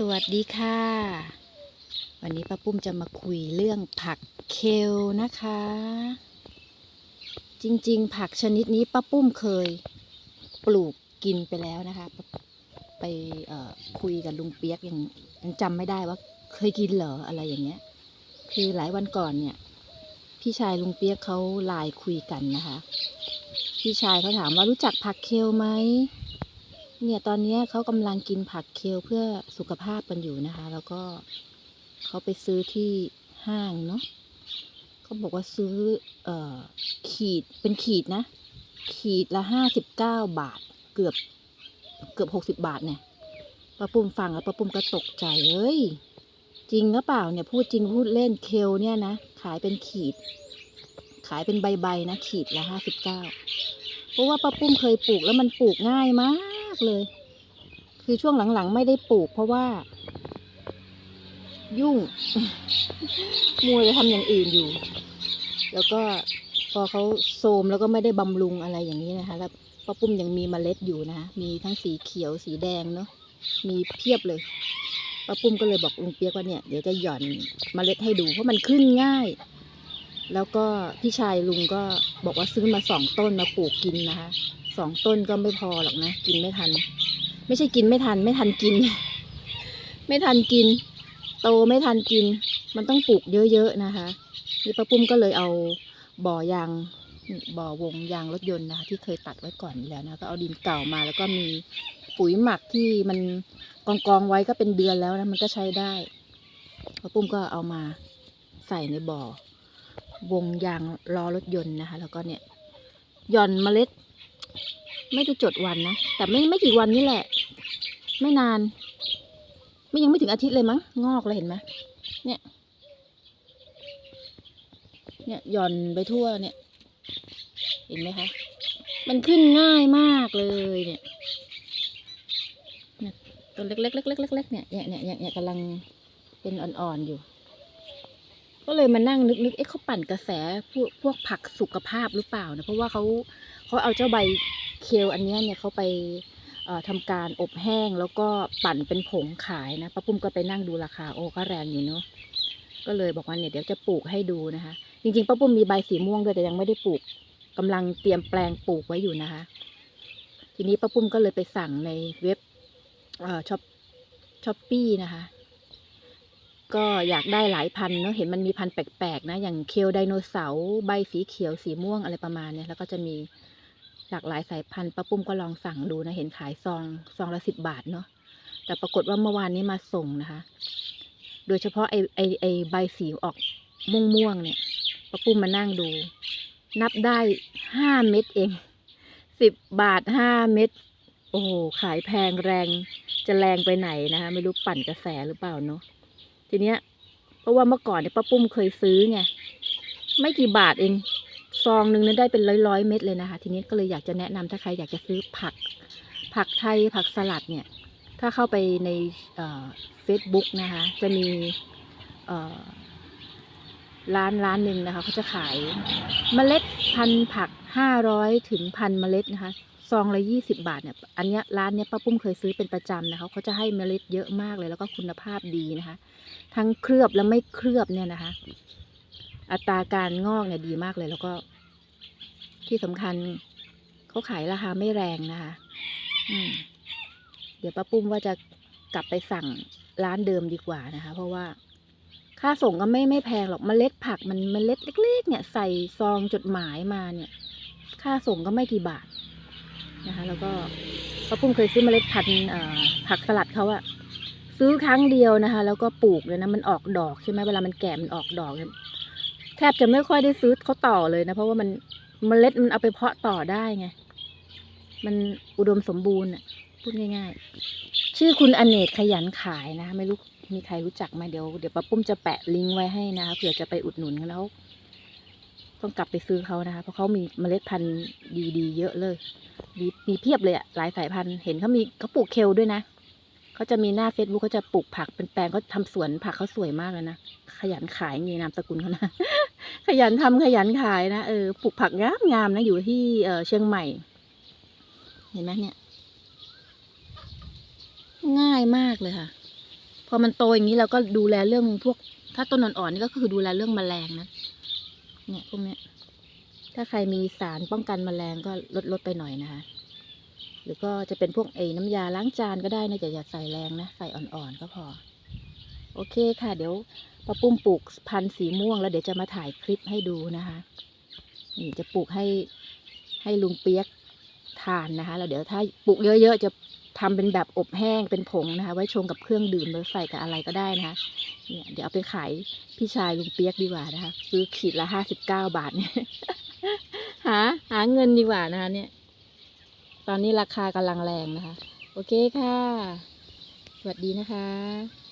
สวัสดีค่ะ วันนี้ป้าปุ้มจะมาคุยเรื่องผักเคลนะคะ จริงๆ ผักชนิดนี้ป้าปุ้มเคยปลูกกินไปแล้วนะคะ ไปคุยกับลุงเปียกยังยังจำไม่ได้ว่าเคยกินเหรออะไรอย่างเงี้ย คือหลายวันก่อนเนี่ย พี่ชายลุงเปียกเขาไลน์คุยกันนะคะ พี่ชายเขาถามว่ารู้จักผักเคลไหม เนี่ยตอนนี้เขากำลังกินผักเคลเพื่อสุขภาพกันอยู่นะคะ แล้วก็เขาไปซื้อที่ห้างเนาะเขาบอกว่าซื้อเอ่อขีดเป็นขีดนะ ขีดละห้าสิบเก้าบาทเกือบเกือบหกสิบบาทเนี่ยป้าปุ้มฟังแล้วป้าปุ้มก็ตกใจเอ้ยจริงหรือเปล่าเนี่ยพูดจริงพูดเล่นเคลเนี่ยนะขายเป็นขีด ขายเป็นใบๆนะขีดละห้าสิบเก้าเพราะว่าป้าปุ้มเคยปลูกแล้วมันปลูกง่ายมาก เลย คือช่วงหลังๆ ไม่ได้ปลูกเพราะว่า ยุ่ง มัวจะทำอย่างอื่นอยู่ แล้วก็พอเขาโทมแล้วก็ไม่ได้บำรุงอะไรอย่างนี้นะคะ แล้วป้าปุ้มยังมีเมล็ดอยู่นะคะมีทั้งสีเขียวสีแดงเนาะมีเพียบเลยป้าปุ้มก็เลยบอกลุงเปียกว่าเนี่ยเดี๋ยวจะหย่อนเมล็ดให้ดูเพราะมันขึ้นง่าย แล้วก็พี่ชายลุงก็บอกว่าซื้อมาสองต้นมาปลูกกินนะคะ สองต้นก็ไม่พอหรอกนะ กินไม่ทัน ไม่ใช่กินไม่ทัน ไม่ทันกิน ไม่ทันกิน โตไม่ทันกิน มันต้องปลูกเยอะๆนะคะนี่ป้าปุ้มก็เลยเอาบ่อยางบ่อวงยางรถยนต์นะคะ ที่เคยตัดไว้ก่อนอยู่แล้วนะก็เอาดินเก่ามา แล้วก็มีปุ๋ยหมักที่มันกองกองๆไว้ก็เป็นเดือนแล้วนะมันก็ใช้ได้ป้าปุ้มก็เอามาใส่ในบ่อ วงยางล้อรถยนต์นะคะ แล้วก็เนี่ยหย่อนเมล็ด ไม่ได้จดวันนะ แต่ไม่ไม่กี่วันนี่แหละ ไม่นาน ไม่ยังไม่ถึงอาทิตย์เลยมั้ง งอกเลยเห็นไหมเนี่ย เนี่ยหย่อนไปทั่วเนี่ย เห็นไหมคะ มันขึ้นง่ายมากเลยเนี่ยตัวเล็กๆเล็กๆเล็กๆเนี่ยเนี่ยเนี่ยเนี่ยเนี่ยกำลังเป็นอ่อนๆอยู่ ก็เลยมานั่งนึกๆเอ๊ะเขาปั่นกระแสพวกพวกผักสุขภาพหรือเปล่านะเพราะว่าเขาเขาเอาเจ้าใบเคลอันนี้เนี่ยเขาไปเอ่อทำการอบแห้งแล้วก็ปั่นเป็นผงขายนะป้าปุ้มก็ไปนั่งดูราคาโอ้ก็แรงอยู่เนาะก็เลยบอกว่าเนี่ยเดี๋ยวจะปลูกให้ดูนะคะ จริงๆป้าปุ้มมีใบสีม่วงด้วยแต่ยังไม่ได้ปลูกกำลังเตรียมแปลงปลูกไว้อยู่นะคะ ทีนี้ป้าปุ้มก็เลยไปสั่งในเว็บเอ่อช็อปช้อปปี้นะคะ ก็อยากได้หลายพันเนาะเห็นมันมีพันแปลกๆนะอย่างเคลไดโนเสาร์ใบสีเขียวสีม่วงอะไรประมาณเนี้ยแล้วก็จะมีหลากหลายสายพันธุ์ป้าปุ้มก็ลองสั่งดูนะเห็นขายซองซองละสิบบาทเนาะแต่ปรากฏว่าเมื่อวานนี้มาส่งนะคะ โดยเฉพาะไอไอไอใบสีออกม่วงม่วงๆเนี่ยป้าปุ้มมานั่งดู นับได้ห้าเม็ดเองสิบบาทห้าเม็ดโอ้โหขายแพงแรงจะแรงไปไหนนะคะ ไม่รู้ปั่นกระแสหรือเปล่าเนาะ ทีเนี้ยเพราะว่าเมื่อก่อนเนี่ยป้าปุ้มเคยซื้อไงไม่กี่บาทเอง ซองหนึ่งนั้นได้เป็นร้อยร้อยเม็ดเลยนะคะ ทีนี้ก็เลยอยากจะแนะนำถ้าใครอยากจะซื้อผัก ผักไทยผักสลัดเนี่ย ถ้าเข้าไปในเฟซบุ๊กนะคะ จะมีร้านร้านหนึ่งนะคะเขาจะขายเมล็ดพันธุ์ผักห้าร้อยถึงพันเมล็ดนะคะ ซองละยี่สิบาทเนี่ยอันเนี้ยร้านเนี้ยป้าปุ้มเคยซื้อเป็นประจำนะคะเขาจะให้เมล็ดเยอะมากเลยแล้วก็คุณภาพดีนะคะ ทั้งเคลือบและไม่เคลือบเนี่ยนะคะ อัตราการงอกเนี่ยดีมากเลย แล้วก็ ที่สำคัญเขาขายราคาไม่แรงนะคะอืมเดี๋ยวป้าปุ้มว่าจะกลับไปสั่งร้านเดิมดีกว่านะคะ เพราะว่าค่าส่งก็ไม่ไม่แพงหรอกเมล็ดผักมันเมล็ดเล็ก ๆ เนี่ยใส่ซองจดหมายมาเนี่ย ค่าส่งก็ไม่กี่บาท นะคะ แล้วก็ป้าปุ้มเคยซื้อเมล็ดพันธุ์ผักสลัดเขาอะซื้อครั้งเดียวนะคะ แล้วก็ปลูกเลยนะมันออกดอกใช่ไหมเวลามันแก่มันออกดอกเนี่ยแทบจะไม่ค่อยได้ซื้อเขาต่อเลยนะเพราะว่ามันเมล็ดมันเอาไปเพาะต่อได้ไงมันอุดมสมบูรณ์อะพูดง่าย ๆ ชื่อคุณอเนกขยันขายนะไม่รู้มีใครรู้จักไหมเดี๋ยวเดี๋ยวป้าปุ้มจะแปะลิงก์ไว้ให้นะคะเผื่อจะไปอุดหนุนกันแล้วต้องกลับไปซื้อเขานะคะเพราะเขามีเมล็ดพันธุ์ดีๆ เยอะเลย มีมีเพียบเลยอะหลายสายพันธุ์เห็นเขามีเขาปลูกเคลด้วยนะเขาจะมีหน้าเฟซบุ๊กเขาจะปลูกผักเป็นแปลงเขาทำสวนผักเขาสวยมากเลยนะขยันขายมีนามสกุลเขานะ ขยันทำขยันขายนะเออปลูกผักงามงามนะอยู่ที่เออเชียงใหม่ เห็นไหมเนี่ย ง่ายมากเลยค่ะ พอมันโตอย่างนี้เราก็ดูแลเรื่องพวก ถ้าต้นอ่อนๆนี่ก็คือดูแลเรื่องแมลงนะเนี่ยพวกเนี้ย ถ้าใครมีสารป้องกันแมลงก็ลดลดไปหน่อยนะคะ หรือก็จะเป็นพวกไอ้น้ำยาล้างจานก็ได้นะอย่าอย่าใส่แรงนะ ใส่อ่อนๆก็พอ โอเคค่ะ เดี๋ยวปะปุ้มปลูกพันธุ์สีม่วง แล้วเดี๋ยวจะมาถ่ายคลิปให้ดูนะคะ นี่จะปลูกให้ให้ลุงเปียกทานนะคะ แล้วเดี๋ยวถ้าปลูกเยอะ ๆ จะทำเป็นแบบอบแห้งเป็นผงนะคะ ไว้ชงกับเครื่องดื่มหรือใส่กับอะไรก็ได้นะคะ เนี่ยเดี๋ยวเอาไปขายพี่ชายลุงเปียกดีกว่านะคะ ซื้อขีดละห้าสิบเก้าบาทเนี่ย หาหาเงินดีกว่านะคะเนี่ย ตอนนี้ราคากำลังแรงนะคะ โอเคค่ะ สวัสดีนะคะ